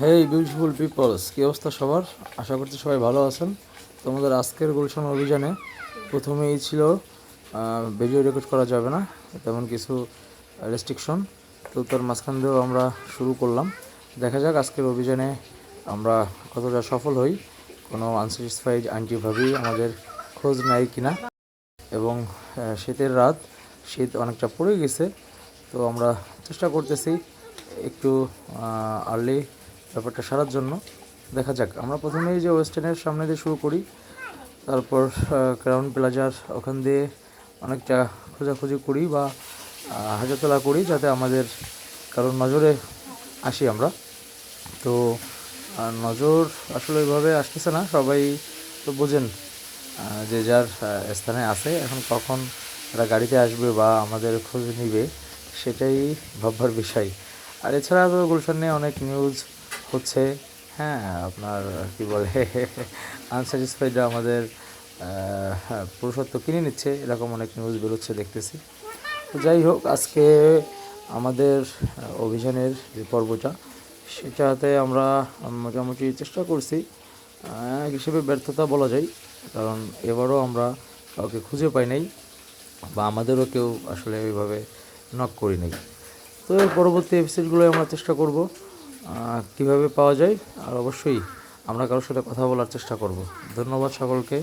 হেই beautiful people's কী অবস্থা সবার? আশা করছি সবাই ভালো আছেন। তোমাদের আজকের গুলশান অভিযানে প্রথমেই ছিল ভিডিও রেকর্ড করা যাবে না, তেমন কিছু রেস্ট্রিকশন তো তার মাঝখান দিয়েও আমরা শুরু করলাম। দেখা যাক আজকের অভিযানে আমরা কতটা সফল হই। কোনো আনস্যাটিসফাইড আন্টি ভাবি আমাদের খোঁজ নেয় কিনা। এবং শীতের রাত, শীত অনেকটা পড়ে গেছে। তো আমরা চেষ্টা করতেছি একটু আর্লি ব্যাপারটা সারার জন্য। দেখা যাক আমরা প্রথমেই যে ওয়েস্টার্নের সামনে দিয়ে শুরু করি তারপর ক্রাউন প্লাজার ওখান দিয়ে অনেকটা খোঁজাখুঁজি করি বা আহ, হাজারতলা করি যাতে আমাদের কারোর নজরে আসি আমরা। তো নজর আসলে ওইভাবে আসতেছে না সবাই তো বোঝেন যে যার স্থানে আছে এখন কখন তারা গাড়িতে আসবে বা আমাদের খোঁজ নিবে সেটাই ভাববার বিষয়। আর এছাড়া তো গুলশান নিয়ে অনেক নিউজ হচ্ছে হ্যাঁ আপনার কি বলে আনস্যাটিসফাইডরা আমাদের পুরুষত্ব কিনে নিচ্ছে, এরকম অনেক নিউজ বেরোচ্ছে দেখতেছি। তো যাই হোক, আজকে আমাদের অভিযানের যে পর্বটা, সেটাতে আমরা মোটামুটি চেষ্টা করছি এক হিসেবে ব্যর্থতা বলা যায়, কারণ এবারও আমরা কাউকে খুঁজে পাই নাই, বা আমাদেরও কেউ আসলে ওইভাবে নক করি নাই। তো পরবর্তী এপিসোডগুলো আমরা চেষ্টা করব কীভাবে পাওয়া যায়? আর অবশ্যই আমরা কারোর সাথে কথা বলার চেষ্টা করব। ধন্যবাদ সকলকে।